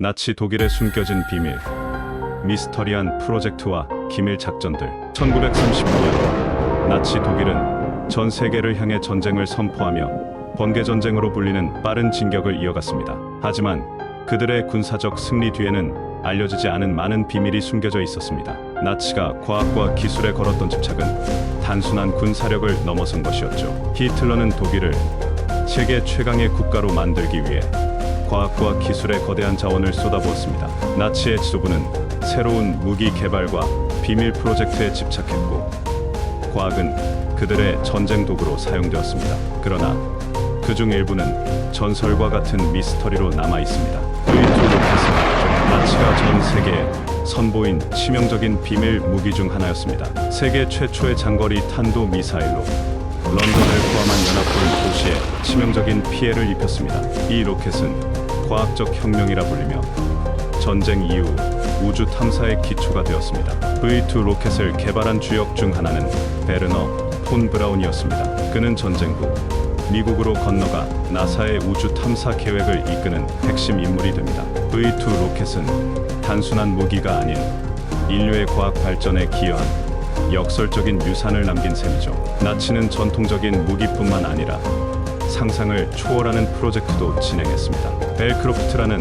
나치 독일에 숨겨진 비밀, 미스터리한 프로젝트와 기밀 작전들. 1939년 나치 독일은 전 세계를 향해 전쟁을 선포하며 번개 전쟁으로 불리는 빠른 진격을 이어갔습니다. 하지만 그들의 군사적 승리 뒤에는 알려지지 않은 많은 비밀이 숨겨져 있었습니다. 나치가 과학과 기술에 걸었던 집착은 단순한 군사력을 넘어선 것이었죠. 히틀러는 독일을 세계 최강의 국가로 만들기 위해 과학과 기술의 거대한 자원을 쏟아부었습니다. 나치의 지도부는 새로운 무기 개발과 비밀 프로젝트에 집착했고, 과학은 그들의 전쟁 도구로 사용되었습니다. 그러나 그 중 일부는 전설과 같은 미스터리로 남아 있습니다. V2 로켓은 나치가 전 세계에 선보인 치명적인 비밀 무기 중 하나였습니다. 세계 최초의 장거리 탄도 미사일로 런던을 포함한 연합군 도시에 치명적인 피해를 입혔습니다. 이 로켓은 과학적 혁명이라 불리며 전쟁 이후 우주 탐사의 기초가 되었습니다. V2 로켓을 개발한 주역 중 하나는 베르너 폰 브라운이었습니다. 그는 전쟁 후 미국으로 건너가 나사의 우주 탐사 계획을 이끄는 핵심 인물이 됩니다. V2 로켓은 단순한 무기가 아닌 인류의 과학 발전에 기여한 역설적인 유산을 남긴 셈이죠. 나치는 전통적인 무기뿐만 아니라 상상을 초월하는 프로젝트도 진행했습니다. 벨크로프트라는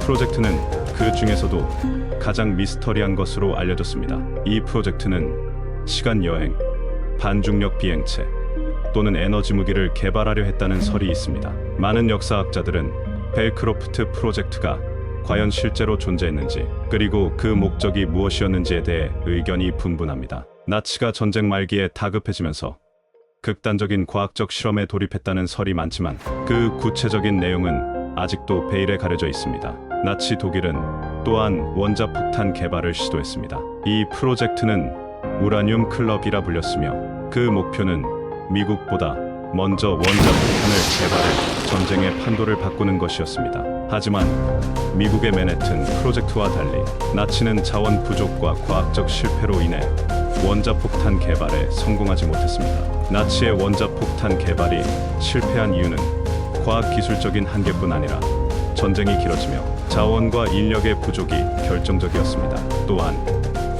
프로젝트는 그 중에서도 가장 미스터리한 것으로 알려졌습니다. 이 프로젝트는 시간 여행, 반중력 비행체 또는 에너지 무기를 개발하려 했다는 설이 있습니다. 많은 역사학자들은 벨크로프트 프로젝트가 과연 실제로 존재했는지 그리고 그 목적이 무엇이었는지에 대해 의견이 분분합니다. 나치가 전쟁 말기에 다급해지면서 극단적인 과학적 실험에 돌입했다는 설이 많지만 그 구체적인 내용은 아직도 베일에 가려져 있습니다. 나치 독일은 또한 원자 폭탄 개발을 시도했습니다. 이 프로젝트는 우라늄 클럽이라 불렸으며 그 목표는 미국보다 먼저 원자 폭탄을 개발해 전쟁의 판도를 바꾸는 것이었습니다. 하지만 미국의 맨해튼 프로젝트와 달리 나치는 자원 부족과 과학적 실패로 인해 원자 폭탄 개발에 성공하지 못했습니다. 나치의 원자 폭탄 개발이 실패한 이유는 과학 기술적인 한계뿐 아니라 전쟁이 길어지며 자원과 인력의 부족이 결정적이었습니다. 또한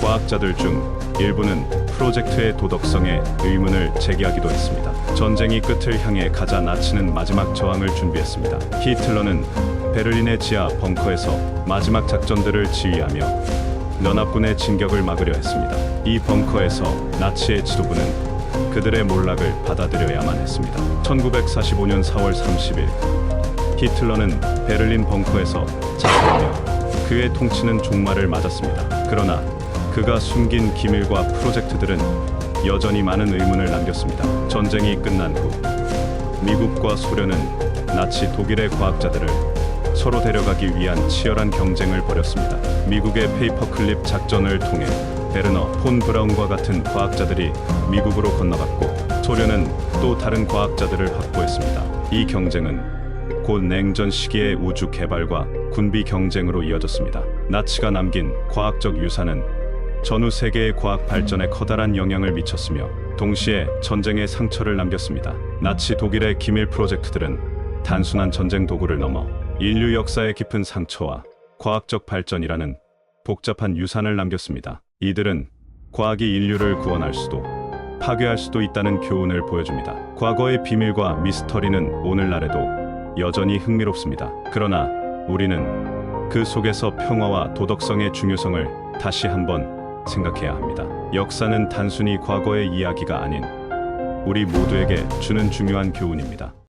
과학자들 중 일부는 프로젝트의 도덕성에 의문을 제기하기도 했습니다. 전쟁이 끝을 향해 가자 나치는 마지막 저항을 준비했습니다. 히틀러는 베를린의 지하 벙커에서 마지막 작전들을 지휘하며 연합군의 진격을 막으려 했습니다. 이 벙커에서 나치의 지도부는 그들의 몰락을 받아들여야만 했습니다. 1945년 4월 30일 히틀러는 베를린 벙커에서 자살하며 그의 통치는 종말을 맞았습니다. 그러나 그가 숨긴 기밀과 프로젝트들은 여전히 많은 의문을 남겼습니다. 전쟁이 끝난 후 미국과 소련은 나치 독일의 과학자들을 서로 데려가기 위한 치열한 경쟁을 벌였습니다. 미국의 페이퍼클립 작전을 통해 베르너 폰 브라운과 같은 과학자들이 미국으로 건너갔고 소련은 또 다른 과학자들을 확보했습니다. 이 경쟁은 곧 냉전 시기의 우주 개발과 군비 경쟁으로 이어졌습니다. 나치가 남긴 과학적 유산은 전후 세계의 과학 발전에 커다란 영향을 미쳤으며 동시에 전쟁의 상처를 남겼습니다. 나치 독일의 기밀 프로젝트들은 단순한 전쟁 도구를 넘어 인류 역사의 깊은 상처와 과학적 발전이라는 복잡한 유산을 남겼습니다. 이들은 과학이 인류를 구원할 수도 파괴할 수도 있다는 교훈을 보여줍니다. 과거의 비밀과 미스터리는 오늘날에도 여전히 흥미롭습니다. 그러나 우리는 그 속에서 평화와 도덕성의 중요성을 다시 한번 생각해야 합니다. 역사는 단순히 과거의 이야기가 아닌 우리 모두에게 주는 중요한 교훈입니다.